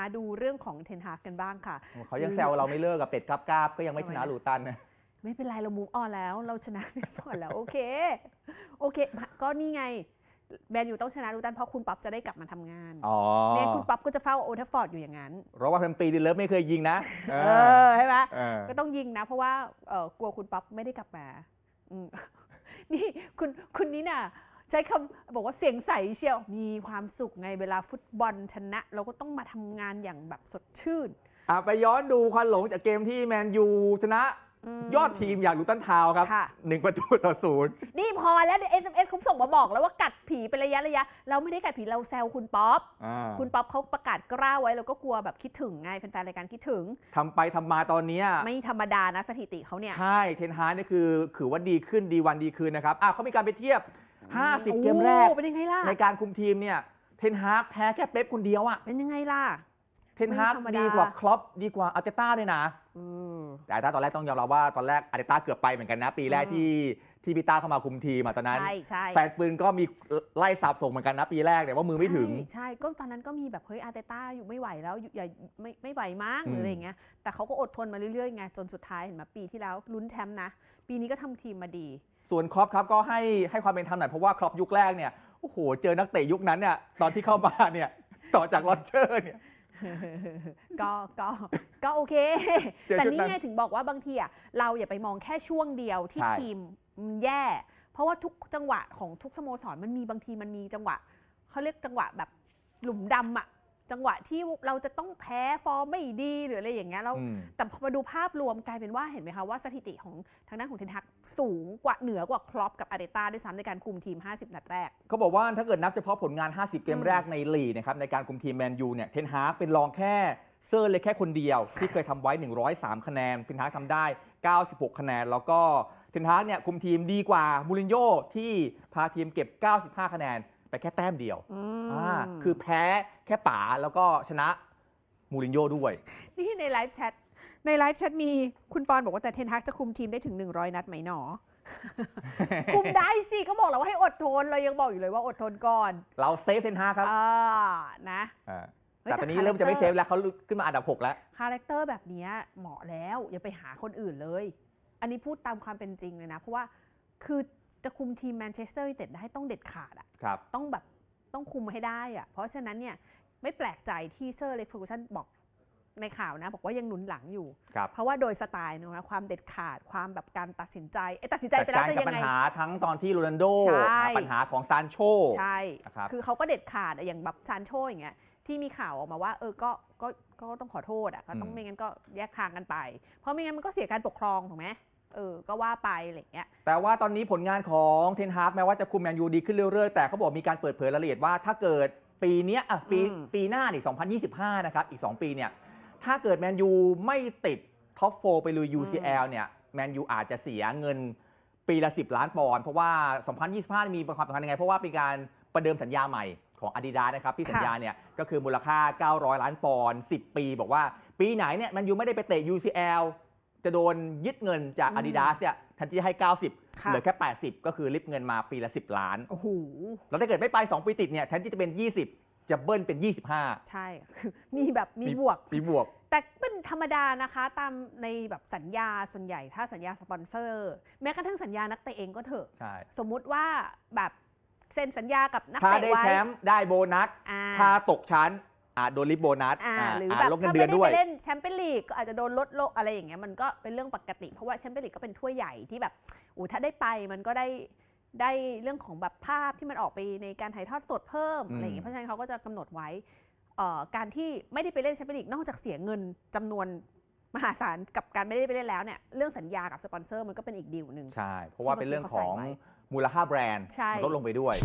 มาดูเรื่องของเทนฮากกันบ้างค่ะ เขายังแซวเราไม่เลิกกับเป็ดกราบกราบก็ยังไม่ชนะลูตันนะไม่เป็นไรเรามูฟออนแล้ว เราชนะไปก่อนแล้วโอเค โอเค ก็นี่ไงแมนยูต้องชนะลูตันเพราะคุณป๊อปจะได้กลับมาทำงานอ๋อเนี่ยคุณป๊อปก็จะเฝ้าโอเทฟฟอร์ดอยู่อย่างนั้นเพราะว่าพันปีดินเลิฟไม่เคยยิงนะเออใช่ไหมเออก็ต้องยิงนะ เพราะว่าเออกลัวคุณป๊อปไม่ได้กลับมาอืมนี่คุณคุณนี่น่ะ ใช้คำบอกว่าเสียงใสเชียว มีความสุขไงเวลาฟุตบอลชนะ เราก็ต้องมาทำงานอย่างแบบสดชื่น อะไปย้อนดูควันหลงจากเกมที่แมนยูชนะม ยอดทีมอย่างลูตันทาวน์ครับค่ะ หนึ่งประตูต่อศูนย์นี่พอแล้วเดี๋ยว SMS เขาส่งมาบอกแล้วว่ากัดผีเป็นระยะระยะ เราไม่ได้กัดผีเราแซวคุณป๊อป อ่าคุณป๊อปเขาประกาศกล้าวไว้เราก็กลัวแบบคิดถึงไงแฟนๆรายการคิดถึง ทำไปทำมาตอนเนี้ยไม่ธรรมดานะสถิติเขาเนี่ย ใช่เทนฮาร์นี่คือถือว่าดีขึ้นดีวันดีคืนนะครับอะเขามีการไปเทียบ 50 เกมแรกโอ้เป็นยังไงล่ะ ในการคุมทีมเนี่ย เทนฮากแพ้แค่เป๊ปคนเดียวอะเป็นยังไงล่ะ เทนฮากไม่ธรรมดาดีกว่าคลอปดีกว่าอาร์เตต้าเลยนะอืมแต่ถ้าตอนแรกต้องยอมรับว่าตอนแรกอาร์เตต้าเกือบไปเหมือนกันนะ ปีแรกอืมที่ที่พิต้าเข้ามาคุมทีมอะตอนนั้นใช่ใช่แฟนปืนก็มีไล่สาบส่งเหมือนกันนะปีแรกเนี่ยว่ามือไม่ถึงใช่ใช่ก็ตอนนั้นก็มีแบบเฮ้ยอาร์เตต้าอยู่ไม่ไหวแล้วอยู่อย่าไม่ไม่ไหวมั้งหรือมอะไรอย่างเงี้ยแต่เขาก็อดทนมาเรื่อยๆไงจนสุดท้ายเห็นไหมปีที่แล้วลุ้นแชมป์นะ ปีนี้ก็ทำทีมมาดี ส่วนครอปครับก็ให้ให้ความเป็นธรรมหน่อยเพราะว่าครอปยุคแรกเนี่ยโอ้โหเจอนักเตะยุคนั้นเนี่ยตอนที่เข้ามาเนี่ยต่อจากลอดเจอร์เนี่ย ก็ก็ก็โอเค เจอแต่ชุดนี่นั้น ไงถึงบอกว่าบางทีอะเราอย่าไปมองแค่ช่วงเดียวที่ใช่ ทีมมันแย่ เพราะว่าทุกจังหวะของทุกสโมสรมันมีบางทีมันมีจังหวะเขาเรียกจังหวะแบบหลุมดำอะ จังหวะที่เราจะต้องแพ้ฟอร์มไม่ดีหรืออะไรอย่างเงี้ยแล้วอืมแต่พอมาดูภาพรวมกลายเป็นว่าเห็นไหมคะว่าสถิติของทางด้านของเทนฮักสูงกว่าเหนือกว่าครอปกับอาร์เตต้าด้วยซ้ำในการคุมทีม 50 นัดแรกเขาบอกว่าถ้าเกิดนับเฉพาะผลงาน 50 เกมอืมแรกในลีกนะครับในการคุมทีมแมนยูเนี่ยเทนฮากเป็นรองแค่เซอร์เลยแค่คนเดียว ที่เคยทำไว้ 103 คะแนนเทนฮากทำได้ 96 คะแนน แล้วก็เทนฮากเนี่ยคุมทีมดีกว่ามูรินโญ่ที่พาทีมเก็บ 95 คะแนน ไปแค่แต้มเดียวอืมอ่าคือแพ้แค่ป๋าแล้วก็ชนะมูรินโญ่ด้วย นี่ในไลฟ์แชทในไลฟ์แชทมีคุณปอนบอกว่าแต่เทนฮักจะคุมทีมได้ถึง 100 นัดไหมหนอ คุมได้สิก็บอกแล้วว่าให้อดทนเลยยังบอกอยู่เลยว่าอดทนก่อน เราเซฟเทนฮากครับอ่านะอ่าเฮ้ยแต่ตอนนี้แต่เริ่มจะไม่ character เซฟแล้วเขาขึ้นมาอันดับ 6 แล้ว คาแรคเตอร์แบบเนี้ยเหมาะแล้ว อย่าไปหาคนอื่นเลย อันนี้พูดตามความเป็นจริงเลยนะ เพราะว่าคือ จะคุมทีมแมนเชสเตอร์ยูไนเต็ดได้ต้องเด็ดขาดอะครับ ต้องแบบต้องคุมให้ได้อะเพราะฉะนั้นเนี่ยไม่แปลกใจที่เซอร์เล็กเฟอร์กูชันบอกในข่าวนะ บอกว่ายังหนุนหลังอยู่ ครับ เพราะว่าโดยสไตล์นะคะความเด็ดขาดความแบบการตัดสินใจเอ้ยตัดสินใจจัดไปแล้กาวรจะกับยังปัญไง หาทั้งตอนที่โรนัลโดใช่ ปัญหาของซานโช ใช่ นะครับคือเขาก็เด็ดขาดอะอย่างแบบซานโชอย่างเงี้ยที่มีข่าวออกมาว่า เออ ก็ ก็ ก็ต้องขอโทษอะ ก็ต้องอืม ไม่งั้นก็แยกทางกันไป เพราะไม่งั้นมันก็เสียการปกครองถูกไหม เออก็ว่าไปอะไรอย่างเงี้ย แต่ว่าตอนนี้ผลงานของเทนฮากแม้ว่าจะคุมแมนยูดีขึ้นเรื่อยๆ แต่เขาบอกมีการเปิดเผยรายละเอียดว่าถ้าเกิดปีเนี้ยอะปีอืม ปีหน้านี่2025 นะครับ อีก 2 ปีเนี่ยถ้าเกิดแมนยูไม่ติดท็อป4ไปลุย UCL เนี่ยแมนยูอาจจะเสียเงินปีละ 10 ล้านปอนด์เพราะว่า 2025 มีความสำคัญยังไง เพราะว่าเป็นการประเดิมสัญญาใหม่ของ Adidas นะครับ ที่สัญญาเนี่ยก็คือมูลค่า 900 ล้านปอนด์10 ปี บอกว่าปีไหนเนี่ยแมนยูไม่ได้ไปเตะ UCL จะโดนยึดเงินจากอืม Adidas เนี่ยแทนที่จะให้ 90 ค่ะ เหลือแค่ 80 ก็คือริบเงินมาปีละ 10 ล้าน โอ้โห แล้วถ้าเกิดไม่ไป 2 ปีติดเนี่ยแทนที่จะเป็น 20 จะเบิ้ลเป็น 25 ใช่ คือมีแบบมีบวก ปีบวก แต่เป็นธรรมดานะคะ ตามในแบบสัญญาส่วนใหญ่ถ้าสัญญาสปอนเซอร์ แม้กระทั่งสัญญานักเตะเองก็เถอะ ใช่ สมมุติว่าแบบเซ็นสัญญากับนักถ้าเตะได้ไว้แชมป์ได้โบนัส อ่า ถ้าตกชั้น อาจโดนริบโบนัสอ่าอ่าหรืออาจแบบลดเงินถ้าเดือไม่นได้ด้วยไปเล่นแชมเปี้ยนลีกก็อาจจะโดนลดโลกอะไรอย่างเงี้ยมันก็เป็นเรื่องปกติ เพราะว่าแชมเปี้ยนลีกก็เป็นถ้วยใหญ่ที่แบบโอ้ถ้าได้ไปมันก็ได้ได้เรื่องของแบบภาพที่มันออกไปในการถ่ายทอดสดเพิ่มอืม อะไรอย่างเงี้ยเพราะฉะนั้นเขาก็จะกำหนดไว้เอ่อการที่ไม่ได้ไปเล่นแชมเปี้ยนลีกนอกจากเสียเงินจำนวนมหาศาลกับการไม่ได้ไปเล่นแล้วเนี่ยเรื่องสัญญากับสปอนเซอร์มันก็เป็นอีกดีลหนึ่ง ใช่ เพราะว่าเป็นเรื่องของที่เมื่อกี้เขาใส่ไว้มูลค่าแบรนด์ใช่ มันลดลงไปด้วย